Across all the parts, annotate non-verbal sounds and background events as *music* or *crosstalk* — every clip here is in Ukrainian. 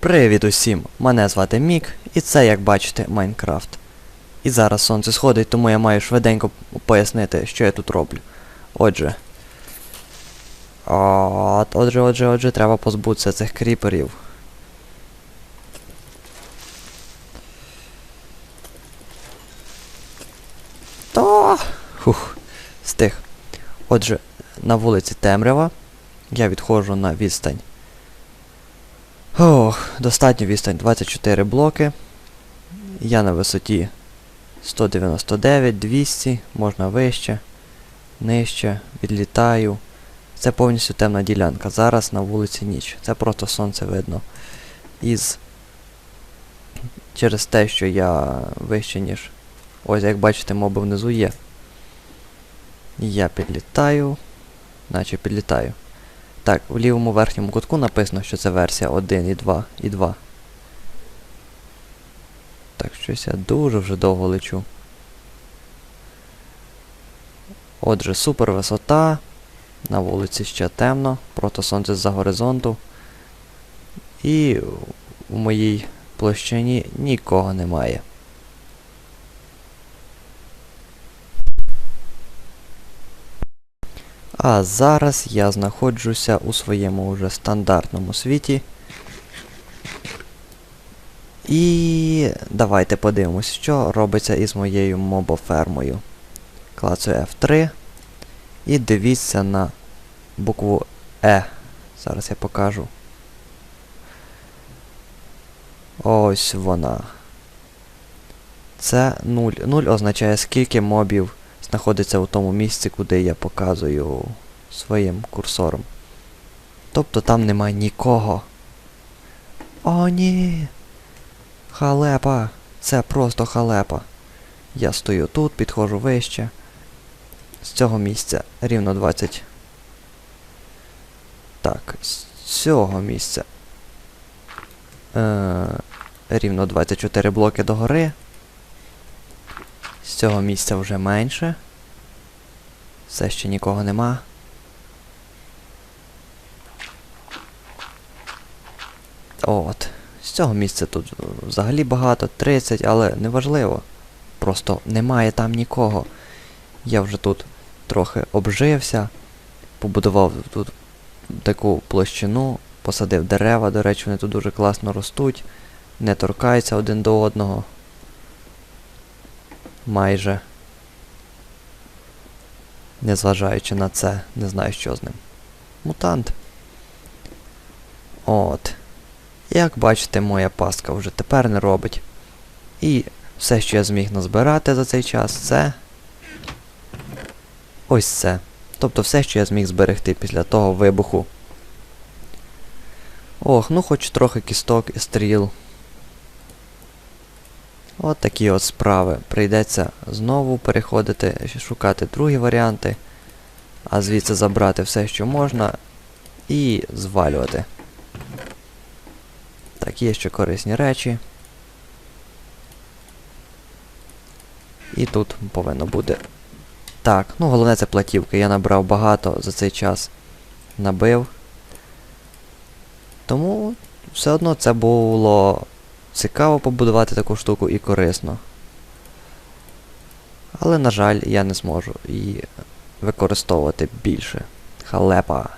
Привіт усім! Мене звати Мік, і це, як бачите, Майнкрафт. І зараз сонце сходить, тому я маю швиденько пояснити, що я тут роблю. Отже. От, отже, отже, отже, треба позбутися цих кріперів. То. Хух, стих. Отже, на вулиці Темрява я відходжу на відстань Ох, достатньо відстань 24 блоки. Я на висоті 199, 200, можна вище, нижче, відлітаю. Це повністю темна ділянка. Зараз на вулиці ніч. Це просто сонце видно. Із через те, що я вище, ніж. Ось, як бачите, моби внизу є. Я підлітаю, наче підлітаю. Так, в лівому верхньому кутку написано, що це версія 1 і 2 і 2. Так, щось я дуже вже довго лечу. Отже, супер висота. На вулиці ще темно, просто сонце з-за горизонту. І у моїй площині нікого немає. А зараз я знаходжуся у своєму вже стандартному світі. І давайте подивимось, що робиться із моєю мобофермою. Клацаю F3. І дивіться на букву E. Зараз я покажу. Ось вона. Це 0. 0 означає скільки мобів знаходиться у тому місці, куди я показую своїм курсором. Тобто там немає нікого. О, ні. Халепа. Це просто халепа. Я стою тут, підходжу вище. З цього місця рівно 20. Так, з цього місця. Е, рівно 24 блоки догори. З цього місця вже менше. Все ще нікого нема. От. З цього місця тут взагалі багато, 30, але неважливо. Просто немає там нікого. Я вже тут трохи обжився, побудував тут таку площину, посадив дерева, до речі, вони тут дуже класно ростуть, не торкаються один до одного. Майже. Незважаючи на це, не знаю, що з ним. Мутант. От. Як бачите, моя пастка вже тепер не робить. І все, що я зміг назбирати за цей час, це. Ось це. Тобто все, що я зміг зберегти після того вибуху. Ох, ну хоч трохи кісток і стріл. От такі от справи. Прийдеться знову переходити, шукати другі варіанти, а звідси забрати все, що можна, і звалювати. Так, є ще корисні речі. І тут повинно бути. Так, ну головне це платівки. Я набрав багато за цей час. Набив. Тому все одно це було цікаво побудувати таку штуку і корисно. Але, на жаль, я не зможу її використовувати більше. Халепа.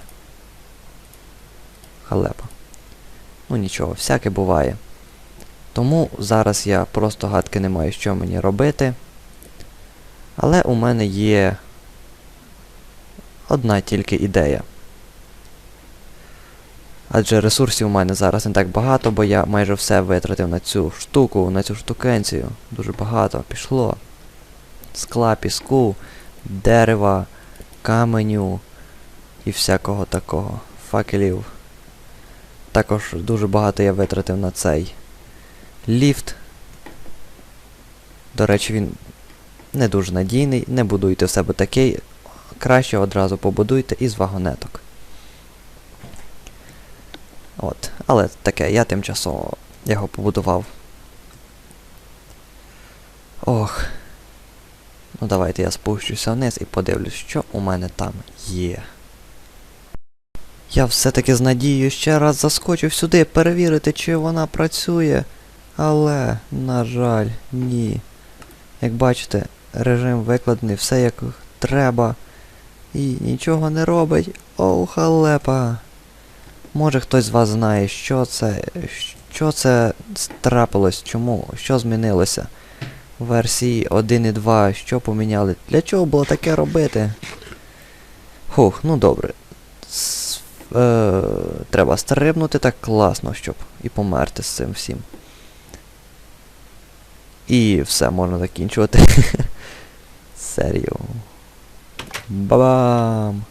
Халепа. Ну нічого, всяке буває. Тому зараз я просто гадки не маю, що мені робити. Але у мене є одна тільки ідея. Адже ресурсів у мене зараз не так багато, бо я майже все витратив на цю штуку, на цю штукенцію. Дуже багато пішло. Скла, піску, дерева, каменю і всякого такого. Факелів. Також дуже багато я витратив на цей ліфт. До речі, він не дуже надійний. Не будуйте в себе такий. Краще одразу побудуйте із вагонеток. От. Але таке, я тимчасово його побудував. Ох. Ну давайте я спущуся вниз і подивлюсь, що у мене там є. Я все-таки з надією ще раз заскочив сюди перевірити, чи вона працює. Але, на жаль, ні. Як бачите, режим викладений, все як треба. І нічого не робить. Оу, халепа. Може хтось з вас знає, що це. Що це трапилось, чому, що змінилося? В версії 1.2, що поміняли? Для чого було таке робити? Хух, ну добре. С- е, треба стрибнути так класно, щоб і померти з цим всім. І все, можна закінчувати. *laughs* Серію. Ба-бам!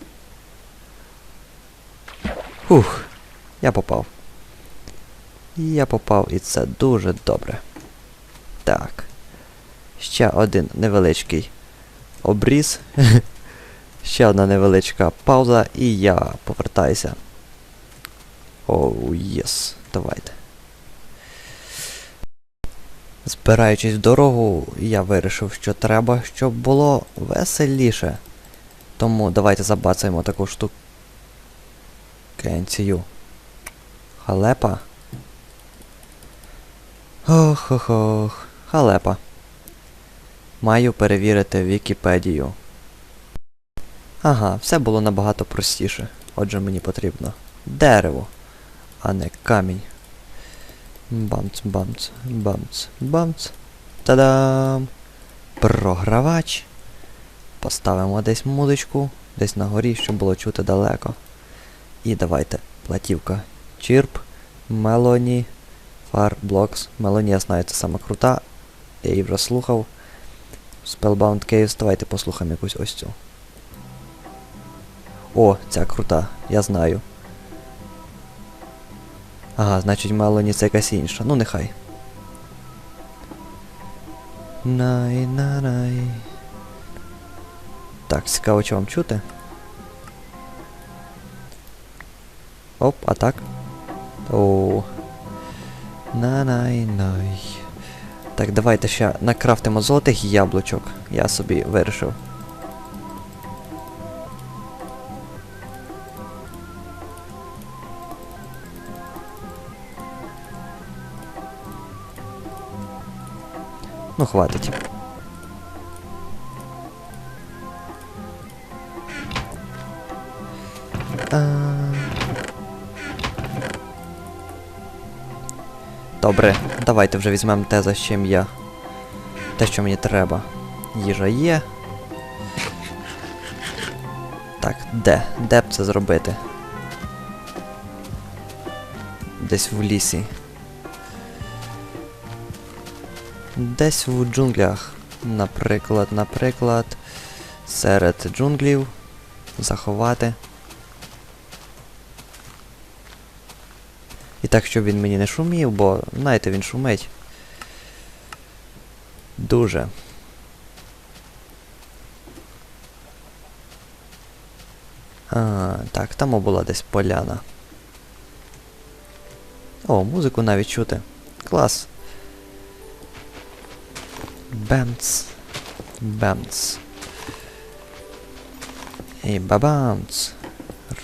Фух, я попав. Я попав, і це дуже добре. Так. Ще один невеличкий обріз. *laughs* Ще одна невеличка пауза, і я повертаюся. Оу, єс. Давайте. Збираючись в дорогу, я вирішив, що треба, щоб було веселіше. Тому давайте забацаємо таку штуку. Кенцію. Халепа. Ох ох ох. Халепа. Маю перевірити Вікіпедію. Ага, все було набагато простіше. Отже, мені потрібно дерево, а не камінь. Бамц, бамц, бамц, бамц. Та-дам! Програвач. Поставимо десь музичку, десь на горі, щоб було чути далеко. І давайте платівка. Чірп, Мелоні, Farblocks. Мелоні, я знаю, це сама крута. Я її вже слухав. Spellbound Caves, давайте послухаємо якусь ось цю. О, ця крута, я знаю. Ага, значить Мелоні це якась інша. Ну нехай. Най на най. Так, цікаво, чи вам чути. Оп, а так. О. На-най-най. Так, давайте ще накрафтимо золотих яблучок. Я собі вирішив. Ну, хватить. Добре, давайте вже візьмемо те, за чим я. Те, що мені треба. Їжа є. Так, де? Де б це зробити? Десь в лісі. Десь в джунглях. Наприклад, наприклад, серед джунглів заховати. І так, щоб він мені не шумів, бо, знаєте, він шумить. Дуже. А, так, там була десь поляна. О, музику навіть чути. Клас. Бемц. Бемц. І бабамц.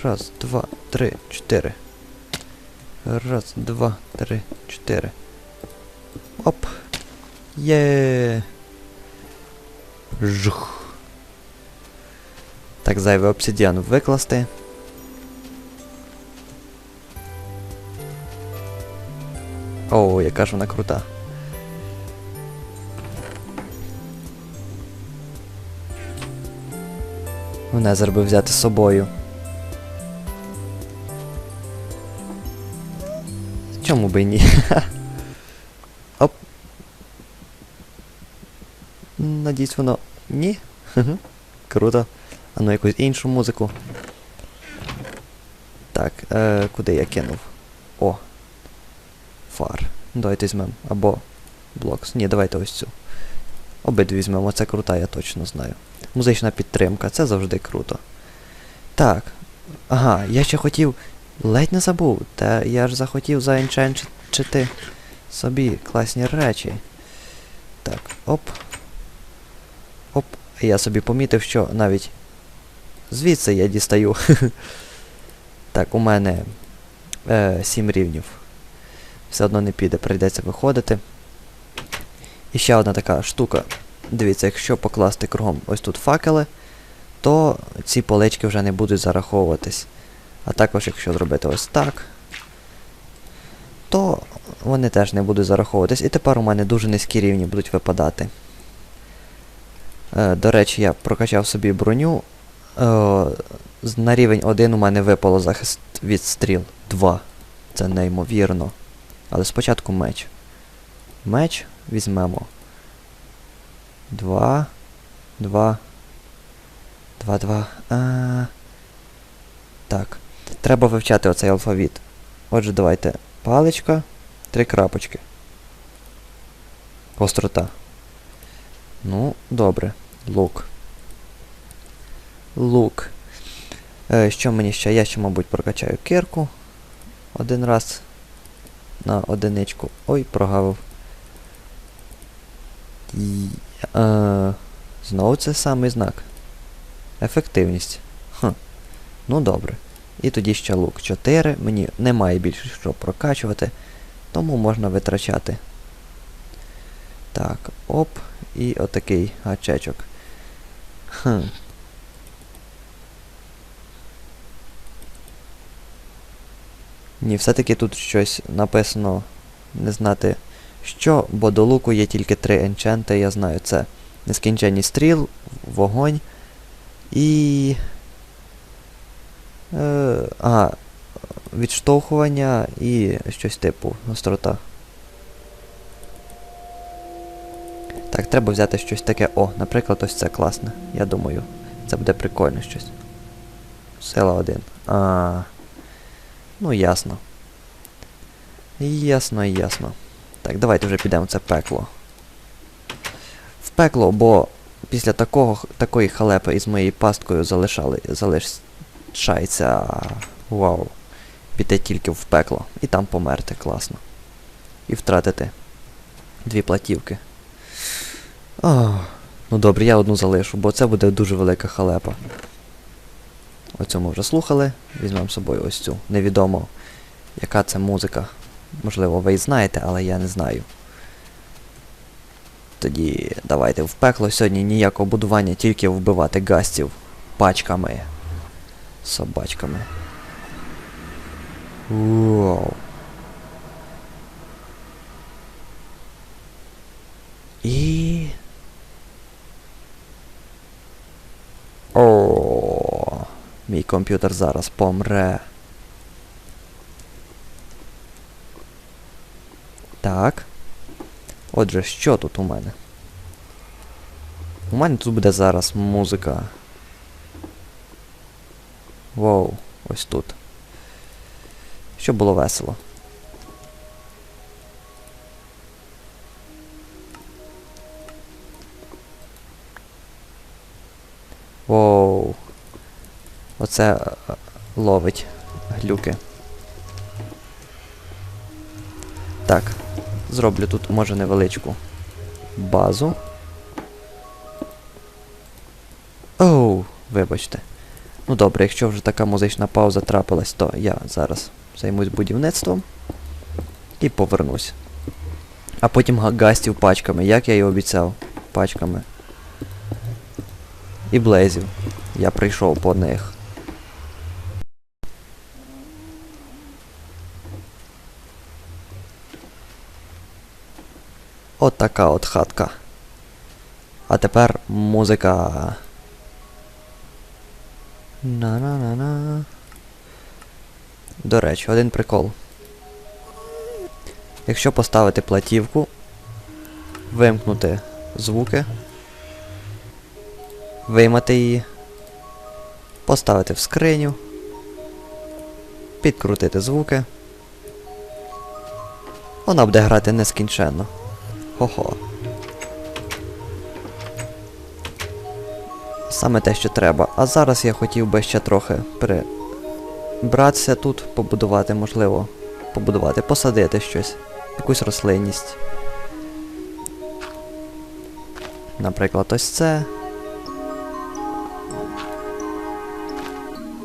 Раз, два, три, чотири. Раз, два, три, чотири. Оп. Є. Жух. Так, зайвий обсидіан викласти. О, яка ж вона крута. Мене би взяти з собою. Чому би ні? *laughs* Оп. Надіюсь, воно. Ні? Круто. А ну якусь іншу музику. Так, е, куди я кинув? О. Фар. Давайте візьмемо. Або блокс. Ні, давайте ось цю. Обидві візьмемо, це крута, я точно знаю. Музична підтримка, це завжди круто. Так. Ага, я ще хотів Ледь не забув, та я ж захотів заінченчити собі класні речі. Так, оп. Оп. Я собі помітив, що навіть звідси я дістаю. *laughs* так, у мене е, 7 рівнів. Все одно не піде, прийдеться виходити. І ще одна така штука. Дивіться, якщо покласти кругом ось тут факели, то ці полички вже не будуть зараховуватись. А також, якщо зробити ось так, то вони теж не будуть зараховуватись. І тепер у мене дуже низькі рівні будуть випадати. Е, до речі, я прокачав собі броню. Е, на рівень 1 у мене випало захист від стріл 2. Це неймовірно. Але спочатку меч. Меч візьмемо. 2. 2. 2, 2. А... Так. Треба вивчати оцей алфавіт. Отже, давайте. Паличка, три крапочки. Острота. Ну, добре. Лук. Лук. Е, що мені ще? Я ще, мабуть, прокачаю кирку. Один раз. На одиничку. Ой, прогавив. І, е, знову це самий знак. Ефективність. Хм. Ну добре. І тоді ще лук 4. Мені немає більше що прокачувати, тому можна витрачати. Так, оп, і отакий гачечок. Хм. Ні, все-таки тут щось написано не знати що, бо до луку є тільки три енченти, я знаю, це нескінченні стріл, вогонь і. Е, ага, відштовхування і щось типу гострота. Так, треба взяти щось таке. О, наприклад, ось це класне. Я думаю, це буде прикольно щось. Сила 1. А. Ну, ясно. Ясно, ясно. Так, давайте вже підемо це пекло. В пекло, бо після такого, такої халепи із моєю пасткою залишали, залишається. Вау. Піти тільки в пекло. І там померти, класно. І втратити дві платівки. Ох, ну добре, я одну залишу, бо це буде дуже велика халепа. Оцю ми вже слухали. Візьмемо з собою ось цю. Невідомо, яка це музика. Можливо, ви і знаєте, але я не знаю. Тоді давайте в пекло. Сьогодні ніякого будування, тільки вбивати гастів пачками. Собачками. Вау. І. О, мій комп'ютер зараз помре. Так. Отже, що тут у мене? У мене тут буде зараз музика. Воу, ось тут. Щоб було весело. Воу. Оце е, ловить глюки. Так, зроблю тут, може, невеличку базу. Оу, вибачте. Ну добре, якщо вже така музична пауза трапилась, то я зараз займусь будівництвом і повернусь. А потім га- гастів пачками, як я і обіцяв. Пачками. І блейзів. Я прийшов по них. От така от хатка. А тепер музика. На-на-на-на. До речі, один прикол. Якщо поставити платівку, вимкнути звуки, виймати її, поставити в скриню, підкрутити звуки. Вона буде грати нескінченно. Хо-хо. Саме те, що треба. А зараз я хотів би ще трохи при... братися тут, побудувати, можливо, побудувати, посадити щось, якусь рослинність. Наприклад, ось це.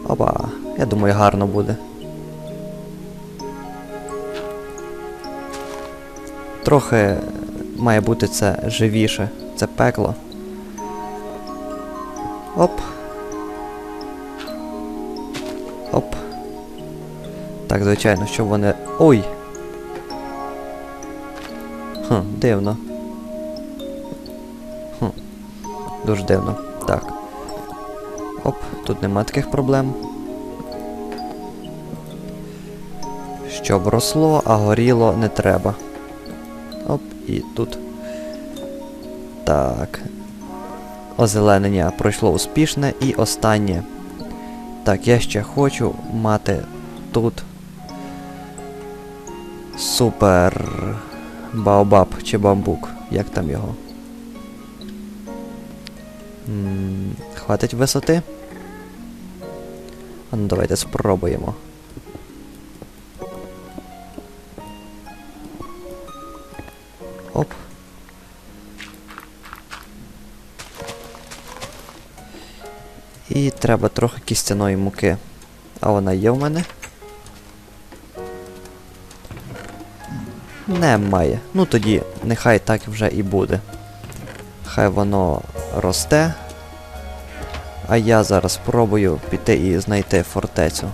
Опа, я думаю, гарно буде. Трохи має бути це живіше, це пекло. Оп. Оп. Так, звичайно, щоб вони. Ой! Хм, дивно. Хм. Дуже дивно. Так. Оп, тут нема таких проблем. Щоб росло, а горіло не треба. І тут. Так. Озеленення пройшло успішне і останнє. Так, я ще хочу мати тут супер баобаб чи бамбук. Як там його? М, Хватить висоти? Ну давайте спробуємо. Треба трохи кістяної муки. А вона є в мене? Немає. Ну тоді нехай так вже і буде. Хай воно росте. А я зараз спробую піти і знайти фортецю.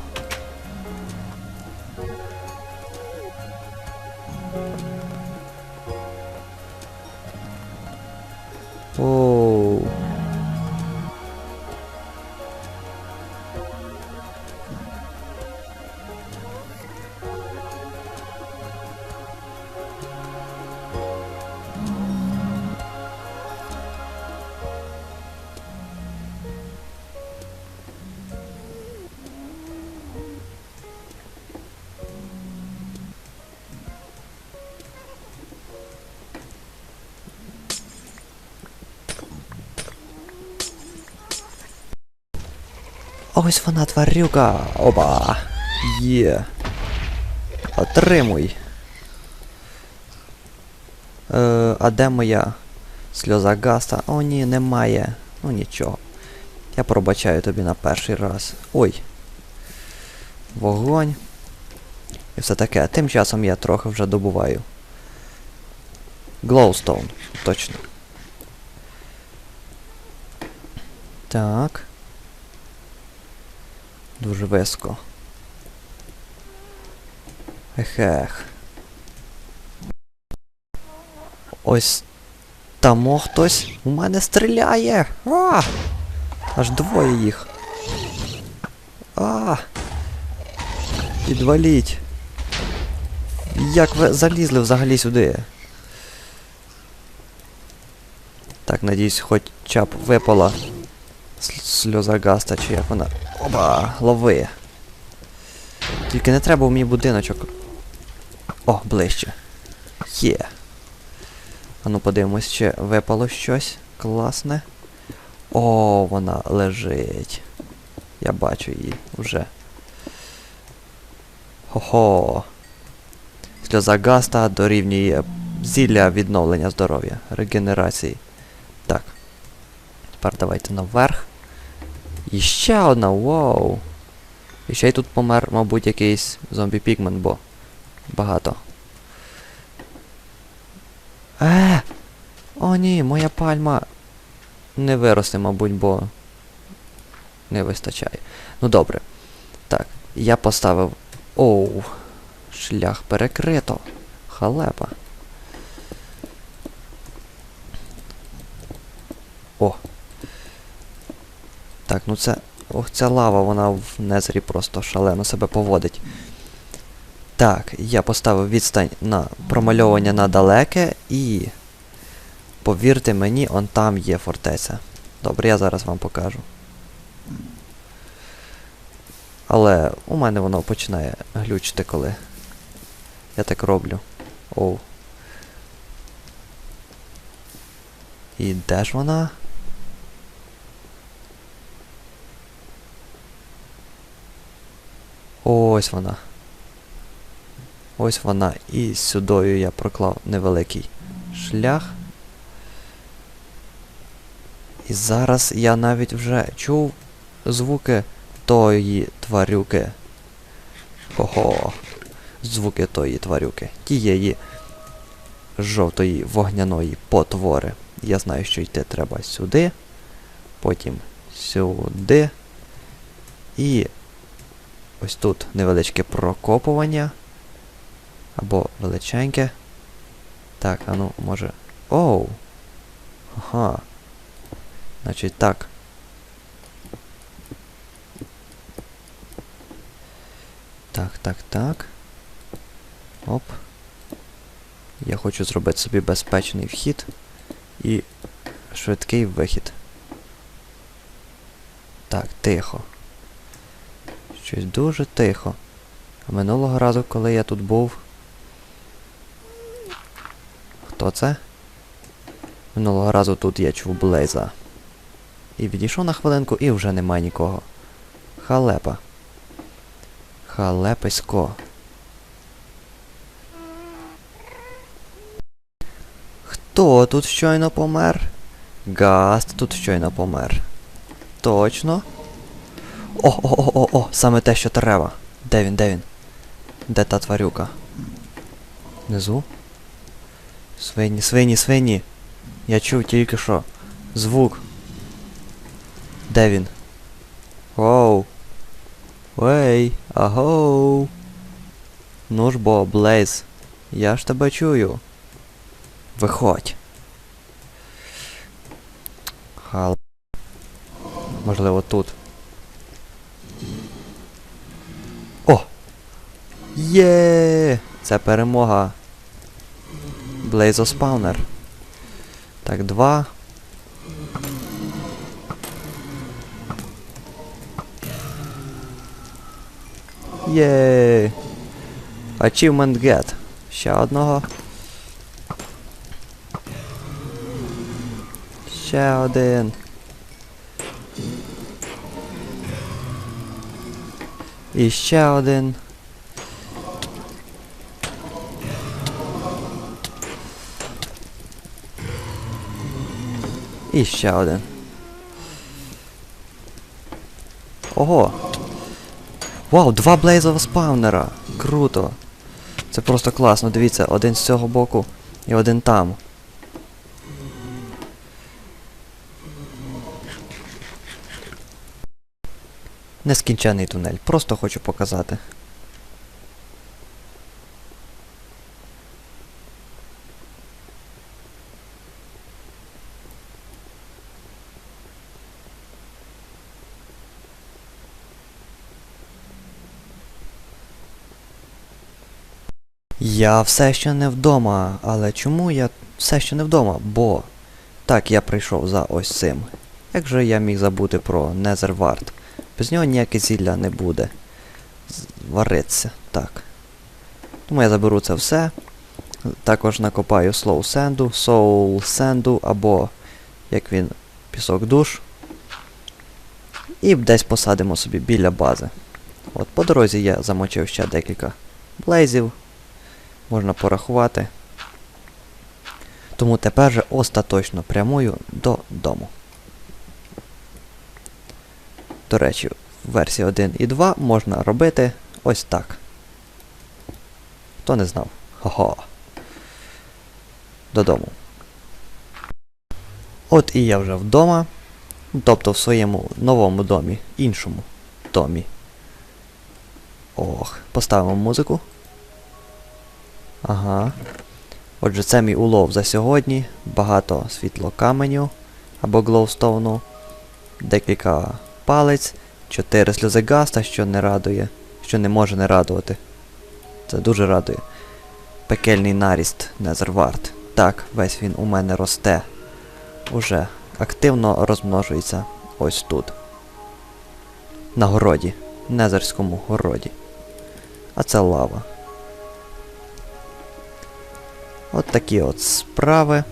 Ось вона тварюка. Оба. Є. Отримуй. Е, а де моя сльоза Гаста? О, ні, немає. Ну нічого. Я пробачаю тобі на перший раз. Ой. Вогонь. І все таке. Тим часом я трохи вже добуваю. Глоустоун. Точно. Так. Дуже виско. Ех-ех. Ось тамо хтось у мене стріляє. А! Аж двоє їх. А! Підваліть. Як ви залізли взагалі сюди? Так, надіюсь, хоча б випала сльоза Гаста, чи як вона. Оба, лови. Тільки не треба в мій будиночок. О, ближче. Є. А ну подивимось, чи випало щось класне. О, вона лежить. Я бачу її вже. Хо-хо. Сльоза Гаста дорівнює зілля відновлення здоров'я, регенерації. Так. Тепер давайте наверх. І ще одна, вау. І ще й тут помер, мабуть, якийсь зомбі пігмен, бо багато. Е! О ні, моя пальма не виросте, мабуть, бо не вистачає. Ну добре. Так, я поставив. Оу. Шлях перекрито. Халепа. О. Так, ну це. Ох, ця лава, вона в незері просто шалено себе поводить. Так, я поставив відстань на промальовування на далеке і. Повірте мені, он там є фортеця. Добре, я зараз вам покажу. Але у мене воно починає глючити, коли я так роблю. Оу. І де ж вона? Ось вона. Ось вона. І сюдою я проклав невеликий шлях. І зараз я навіть вже чув звуки тої тварюки. Ого. Звуки тої тварюки. Тієї жовтої вогняної потвори. Я знаю, що йти треба сюди. Потім сюди. І ось тут невеличке прокопування. Або величеньке. Так, а ну, може. Оу! Ага. Значить так. Так, так, так. Оп. Я хочу зробити собі безпечний вхід і швидкий вихід. Так, тихо. Щось дуже тихо. А минулого разу, коли я тут був. Хто це? Минулого разу тут я чув Блейза. І відійшов на хвилинку і вже немає нікого. Халепа. Халеписько. Хто тут щойно помер? Гаст тут щойно помер. Точно? О-о-о-о-о! Саме те, що треба. Де він, де він? Де та тварюка? Внизу? Свині, свині, свині! Я чув тільки що. Звук. Де він? Оу. Вей, агоу. Ну ж бо, Блейз. Я ж тебе чую. Виходь. Хал. Можливо, тут. Є! Це перемога. Блейзоспаунер. Так, два. Є. Achievement get. Ще одного. Ще один. І ще один. І ще один. Ого! Вау, два блейзового спаунера! Круто! Це просто класно, дивіться, один з цього боку і один там. Нескінчений тунель, просто хочу показати. Я все ще не вдома, але чому я все ще не вдома? Бо так я прийшов за ось цим. Як же я міг забути про Незервард? Без нього ніяке зілля не буде. Вариться. Так. Тому я заберу це все. Також накопаю Slow Sandu, Soul Sandu або, як він, пісок душ. І десь посадимо собі біля бази. От по дорозі я замочив ще декілька блейзів. Можна порахувати. Тому тепер же остаточно прямую додому. До речі, в версії 1 і 2 можна робити ось так. Хто не знав? Хо-хо. Додому. От і я вже вдома. Тобто в своєму новому домі, іншому домі. Ох, поставимо музику. Ага. Отже, це мій улов за сьогодні. Багато світлокаменю або глоустоуну, декілька палець, 4 сльози гаста, що не радує, що не може не радувати. Це дуже радує. Пекельний наріст Незервард. Так, весь він у мене росте. Уже активно розмножується ось тут. На городі. Незерському городі. А це лава. От такі от справи.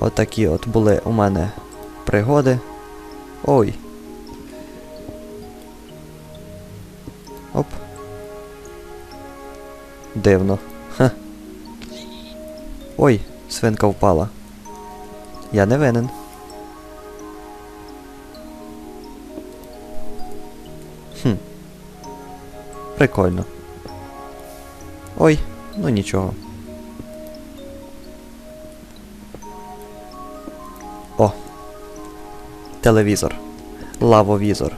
Отакі от, от були у мене пригоди. Ой. Оп. Дивно. Ха. Ой, свинка впала. Я не винен. Хм. Прикольно. Ой ну нічого. О. Телевізор. Лавовізор.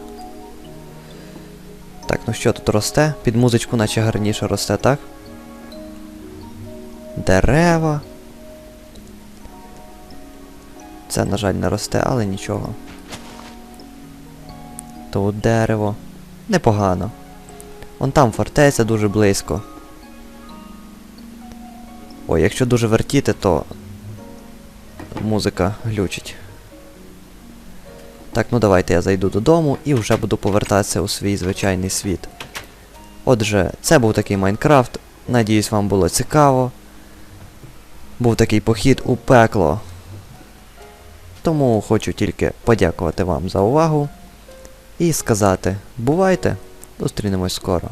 Так, ну що тут росте? Під музичку наче гарніше росте, так? Дерева. Це, на жаль, не росте, але нічого. Тут дерево. Непогано. Вон там фортеця дуже близько. Ой, якщо дуже вертіти, то музика глючить. Так, ну давайте я зайду додому і вже буду повертатися у свій звичайний світ. Отже, це був такий Майнкрафт. Надіюсь, вам було цікаво. Був такий похід у пекло. Тому хочу тільки подякувати вам за увагу і сказати: бувайте! Зустрінемось скоро.